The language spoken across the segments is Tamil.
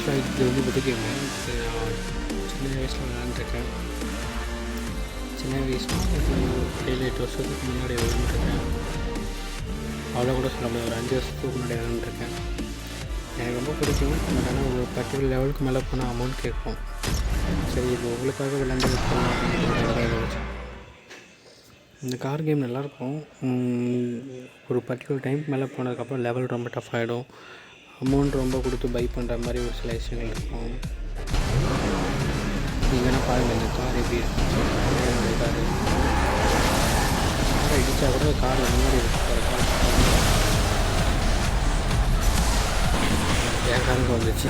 ஆக்சுவலாக இது வந்து புது கேம் இது நான் சின்ன வயசில் விளாண்டுருக்கேன். சின்ன வயசுனா இது ஏழு எட்டு வருஷத்துக்கு முன்னாடி விளாண்டுருக்கேன். அவ்வளோ கூட சொல்ல முடியாது. ஒரு அஞ்சு வருஷத்துக்கு முன்னாடி விளாண்டுருக்கேன். எனக்கு ரொம்ப பிடிக்கும். பட் ஆனால் ஒரு பர்டிகுலர் லெவலுக்கு மேலே போனால் அமௌண்ட் கேட்கும். சரி இது உங்களுக்காக விளாண்டு இந்த கார் கேம் நல்லாயிருக்கும். ஒரு பர்டிகுலர் டைம் மேலே போனதுக்கப்புறம் லெவல் ரொம்ப டஃப் ஆகிடும் அமௌண்ட் ரொம்ப கொடுத்து பை பண்ணுற மாதிரி ஒரு சில விஷயங்கள் இருக்கும். நீங்கள் வேணால் பாருங்கள் இந்த கார் எப்படி கார் அடித்தா கூட கார் முன்னாடி இருக்கு கார் என் காருக்கு வந்துச்சு.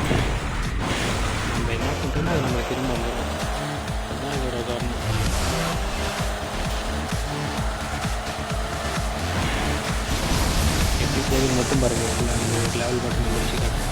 நம்ம என்ன பண்ணுறோமோ அது நம்ம திரும்ப வந்துடும் அதுதான் இதோட காரணம் எப்படி மட்டும் பாருங்கள் ஃபுல்லாக லெவல் மட்டும் முடிச்சு காட்டுறேன்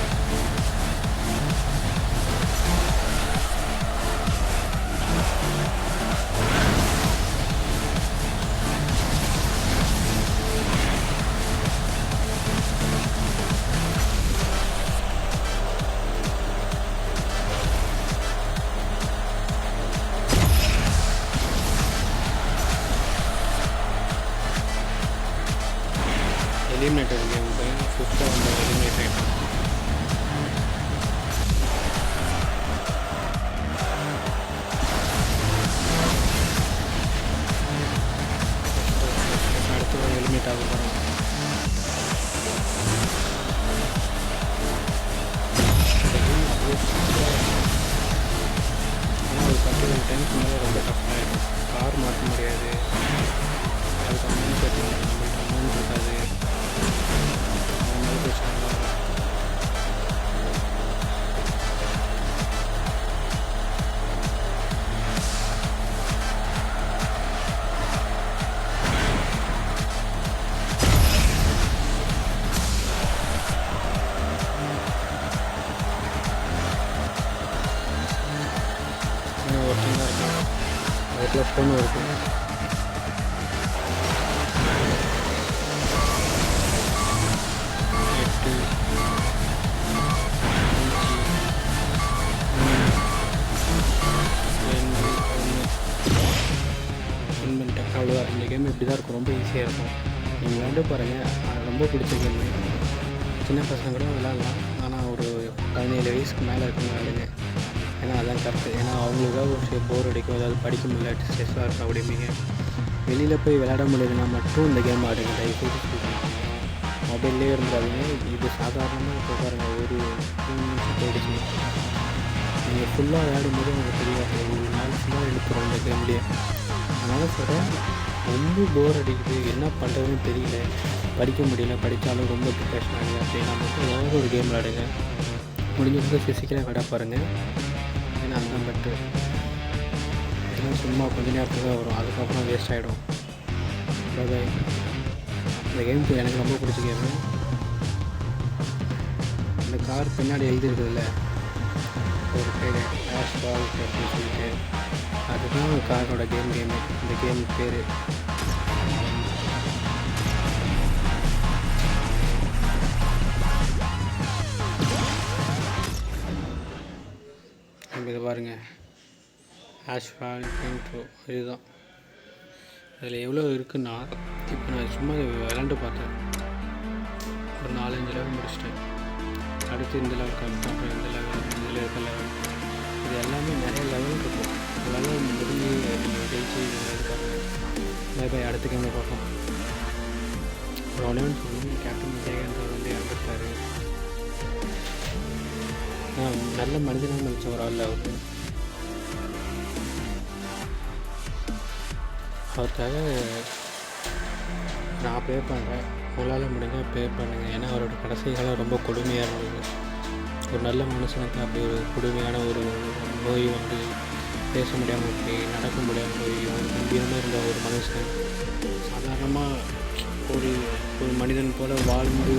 எலிமினேட்டர் கேம் போய் ஃபிஃப்த்தாக வந்து எலிமினேட் ஆகிட்டோம் அடுத்து எலிமினேட் பொண்ணு ஃபோனும் இருக்குது எட்டு ரெண்டு ஒன்று. அவ்வளோதான் இந்த கேம் இப்படி தான் இருக்கும். ரொம்ப ஈஸியாக இருக்கும். நீங்கள் விளையாண்டு பாருங்கள் ரொம்ப பிடிச்ச கேம் சின்ன பசங்க கூட விளாட்லாம் ஆனால் ஒரு பதினேழு வயசுக்கு மேலே இருக்கணும் விளையாடுங்க. ஏன்னா அதான் கரெக்டு ஏன்னா அவங்களுக்காக ஒரு போர் அடிக்கும் ஏதாவது படிக்க முடியல ஸ்ட்ரெஸ்ஸாக இருக்கும் அப்படிம்பீங்க. வெளியில் போய் விளையாட முடியலன்னா மட்டும் இந்த கேம் ஆடுங்க. தயவுசெய்து மொபைல்லே இருந்தாலுமே இது சாதாரணமாக இப்போ பாருங்கள் ஒரு நிமிஷம் போயிடுச்சு. நீங்கள் ஃபுல்லாக விளையாடும்போது உங்களுக்கு தெரியாது. ஒரு நாள் ஃபுல்லாக எடுத்துரும் இந்த கேம்லேயே அதனால் சொல்கிறேன் ரொம்ப போர் அடிக்குது. என்ன பண்ணுறதுன்னு தெரியல. படிக்க முடியல. படித்தாலும் ரொம்ப டிப்ரெஷன் ஆகுது. அப்படின்னா மட்டும் ஏதாவது ஒரு கேம் விளையாடுங்க. முடிஞ்சவங்க ஃபிசிக்கலாக விளையாட பாருங்கள் ஏன்னா பட்டு இதெல்லாம் சும்மா கொஞ்ச நேரத்துக்கு தான் வரும். அதுக்கப்புறம் வேஸ்ட் ஆகிடும் பை இந்த கேம் எனக்கு ரொம்ப பிடிச்ச கேமு இந்த கார் பின்னாடி எழுதிருக்குதுல்ல? ஒரு பேர் ஆஷ் பால் அப்படின்னு சொல்லிட்டு. அதுதான் காரோட கேம் கேமு இந்த கேம் பேர். பாருங்கள் ஆஷ்வால் இன்ட்ரோ இதுதான். அதில் எவ்வளோ இருக்குன்னா இப்போ நான் சும்மா விளாண்டு பார்த்தேன். ஒரு நாலஞ்சு லெவல் முடிச்சிட்டேன். அடுத்து இந்த லெவல் கம்மி அப்புறம் இந்த லெவல் இதில் இருக்க லெவல் இது எல்லாமே நிறைய லெவல் இருக்கும் லெவல் முடிஞ்சு ஜெயிச்சு இது பாருங்கள் அடுத்த கேமில் பார்ப்போம். ஒரு ஒன்று சொல்லணும் கேப்டன் விஜயகாந்த் வந்து இறந்துட்டாரு. நல்ல மனிதனாக நினச்ச ஒரு ஆள் அவர்? அவருக்காக நான் ப்ரே பண்ணுறேன் உங்களால் முடிஞ்சால் ப்ரே பண்ணுங்கள் ஏன்னா அவரோட கடைசி காலம் ரொம்ப கொடுமையாக இருந்தது. ஒரு நல்ல மனுஷனுக்கு அப்படி ஒரு கொடுமையான ஒரு நோய் வந்து பேச முடியாமல் போய் நடக்க முடியாமல் போய் ஒரு கம்பீரமாக இருந்த ஒரு மனுஷன். சாதாரணமாக ஒரு ஒரு மனிதன் போல் வாழ்ந்து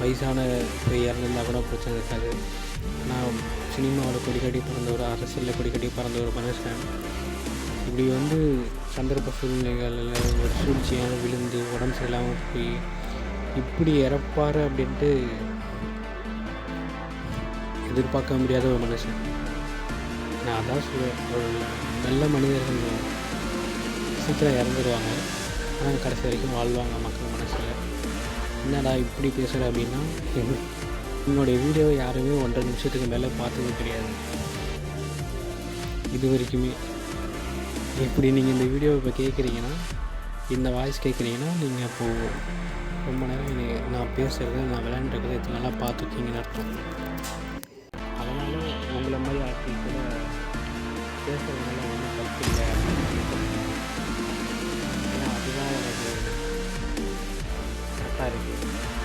வயசான போய் இறந்துருந்தா கூட பிரச்சனை இருக்காது. நான் சினிமாவில் கொடிக்கடி பிறந்த ஒரு அரசியலில் கொடிக்கடி பறந்த ஒரு மனுஷன் இப்படி வந்து சந்தர்ப்ப சூழ்நிலைகளில் ஒரு சூழ்ச்சியாக விழுந்து உடம்பு சரியில்லாமல் போய் இப்படி இறப்பார் அப்படின்ட்டு எதிர்பார்க்க முடியாத ஒரு மனுஷன் நான் அதான் சொல்லுவேன் ஒரு நல்ல மனிதர்கள் சீக்கிரம் இறந்துடுவாங்க ஆனால் கடைசி வரைக்கும் வாழ்வாங்க மக்கள் மனசில். என்னடா இப்படி பேசுகிற அப்படின்னா என்னுடைய வீடியோவை யாருமே ஒன்றரை நிமிஷத்துக்கு மேலே பார்த்தது கிடையாது. இது வரைக்குமே. இப்படி நீங்கள் இந்த வீடியோவை இப்போ கேட்குறீங்கன்னா இந்த வாய்ஸ் கேட்குறீங்கன்னா நீங்கள் இப்போது ரொம்ப நேரம் நான் பேசுகிறத நான் விளையாண்டுருக்கிறத இத்தனை நல்லா பார்த்துருக்கீங்கன்னு அர்த்தம். அதனால் உங்களை மாதிரி ஆட்கள் கூட பேசுகிறதுனால ஒன்றும் தப்பு இல்லை. ஏன்னா அதுதான் எனக்கு கரெக்டாக இருக்குது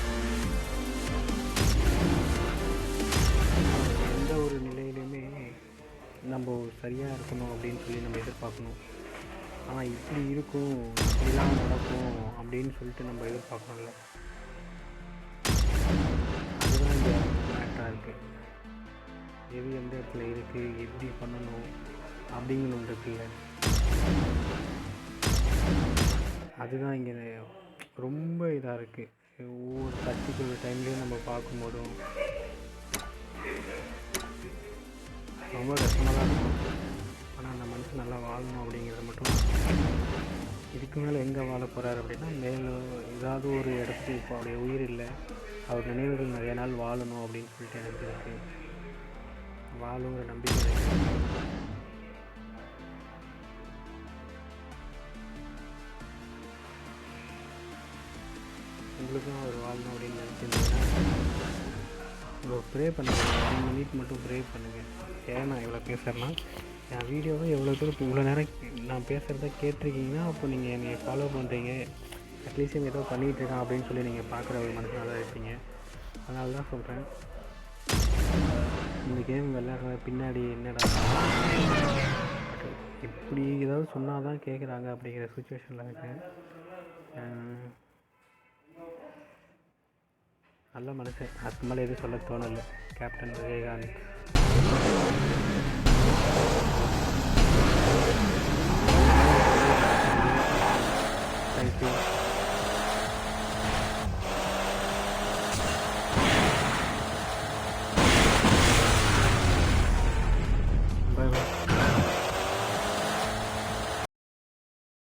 நம்ம சரியாக இருக்கணும் அப்படின்னு சொல்லி நம்ம எதிர்பார்க்கணும். ஆனால் இப்படி இருக்கும் இப்படிலாம் நடக்கும் அப்படின்னு சொல்லிட்டு நம்ம எதிர்பார்க்கணும்ல. அதுதான் இங்கே மேட்டராக இருக்குது எது எந்த இடத்துல இருக்குது எப்படி பண்ணணும் அப்படிங்கணும் இருக்குல்ல. அதுதான் இங்கே ரொம்ப இதாக இருக்குது ஒவ்வொரு பர்டிகுலர் டைம்லேயும் நம்ம பார்க்கும்போதும் ரொம்ப கஷ்டமாக தான் இருக்கும். ஆனால் அந்த மனுஷன் நல்லா வாழணும் அப்படிங்கிறது மட்டும் இதுக்கு மேலே எங்கே வாழ போகிறார் அப்படின்னா மேலும் ஏதாவது ஒரு இடத்துக்கு இப்போ அவருடைய உயிர் இல்லை. அவர் நினைவுகள் நிறைய நாள் வாழணும் அப்படின்னு சொல்லிட்டு எனக்கு இருக்குது வாழுங்கிற நம்பிக்கை உங்களுக்கும் அவர் வாழணும் அப்படின்னு நினச்சிருந்தீங்கன்னா ஒரு ப்ரே பண்ணுங்கள் ஒன் மினிட் மட்டும் ப்ரே பண்ணுங்கள் ஏன் நான் இவ்வளோ பேசுகிறேன்னா என் வீடியோவை எவ்வளோ பேர் இவ்வளோ நேரம் நான் பேசுகிறத கேட்டிருக்கீங்கன்னா அப்போ நீங்கள் என்னை ஃபாலோ பண்ணுறீங்க அட்லீஸ்ட் ஏதோ பண்ணிகிட்டு இருக்கான் அப்படின்னு சொல்லி நீங்கள் பார்க்குற ஒரு மனுஷனாக தான் இருப்பீங்க. அதனால தான் சொல்கிறேன் இந்த கேம் விளையாடுற பின்னாடி என்னடா? இப்படி ஏதாவது சொன்னால் தான் கேட்குறாங்க அப்படிங்கிற சுச்சுவேஷனில் இருக்கேன். நல்ல மனுஷன். அதுக்கு மேலே எதுவும் சொல்ல தோணலை. கேப்டன் விஜயகாந்த். தேங்க்யூ